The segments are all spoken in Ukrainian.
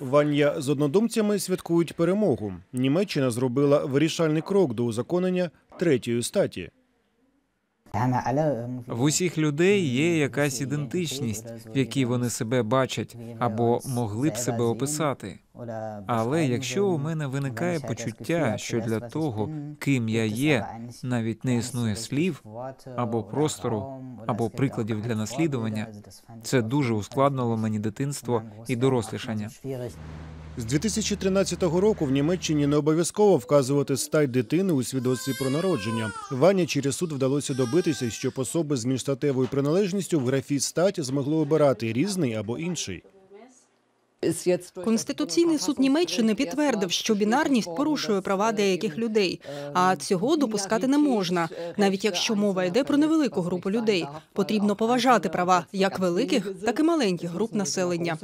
Вання з однодумцями святкують перемогу. Німеччина зробила вирішальний крок до узаконення третьої статі. В усіх людей є якась ідентичність, в якій вони себе бачать або могли б себе описати. Але якщо у мене виникає почуття, що для того, ким я є, навіть не існує слів або простору, або прикладів для наслідування, це дуже ускладнило мені дитинство і дорослішання. З 2013 року в Німеччині не обов'язково вказувати стать дитини у свідоцтві про народження. Ваня через суд вдалося добитися, щоб особи з міжстатевою приналежністю в графі стать змогли обирати різний або інший. Конституційний суд Німеччини підтвердив, що бінарність порушує права деяких людей, а цього допускати не можна, навіть якщо мова йде про невелику групу людей. Потрібно поважати права як великих, так і маленьких груп населення.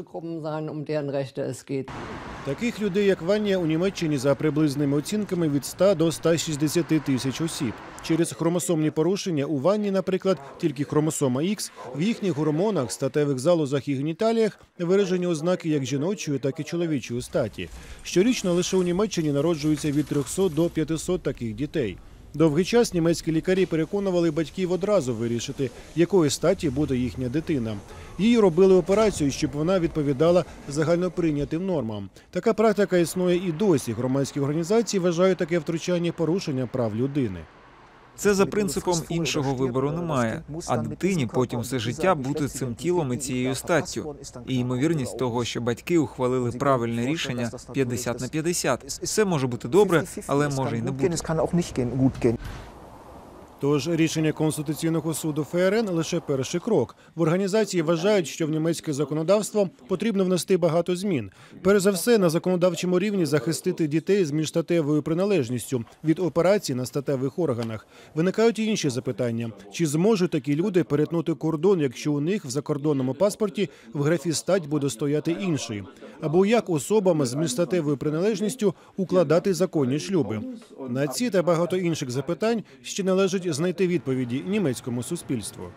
Таких людей, як Ваня, у Німеччині за приблизними оцінками від 100 до 160 тисяч осіб. Через хромосомні порушення у Ванні, наприклад, тільки хромосома Х, в їхніх гормонах, статевих залозах і геніталіях виражені ознаки як жіночої, так і чоловічої статі. Щорічно лише у Німеччині народжується від 300 до 500 таких дітей. Довгий час німецькі лікарі переконували батьків одразу вирішити, якої статі буде їхня дитина. Їй робили операцію, щоб вона відповідала загальноприйнятим нормам. Така практика існує і досі. Громадські організації вважають таке втручання порушення прав людини. Це за принципом іншого вибору немає. А дитині потім все життя бути цим тілом і цією статтю. І ймовірність того, що батьки ухвалили правильне рішення 50 на 50. Все може бути добре, але може й не бути. Тож рішення Конституційного суду ФРН лише перший крок. В організації вважають, що в німецьке законодавство потрібно внести багато змін. Перш за все, на законодавчому рівні захистити дітей з міжстатевою приналежністю від операцій на статевих органах. Виникають інші запитання: чи зможуть такі люди перетнути кордон, якщо у них в закордонному паспорті в графі стать буде стояти інший? Або як особам з міжстатевою приналежністю укладати законні шлюби? На ці та багато інших запитань ще належить знайти відповіді німецькому суспільству.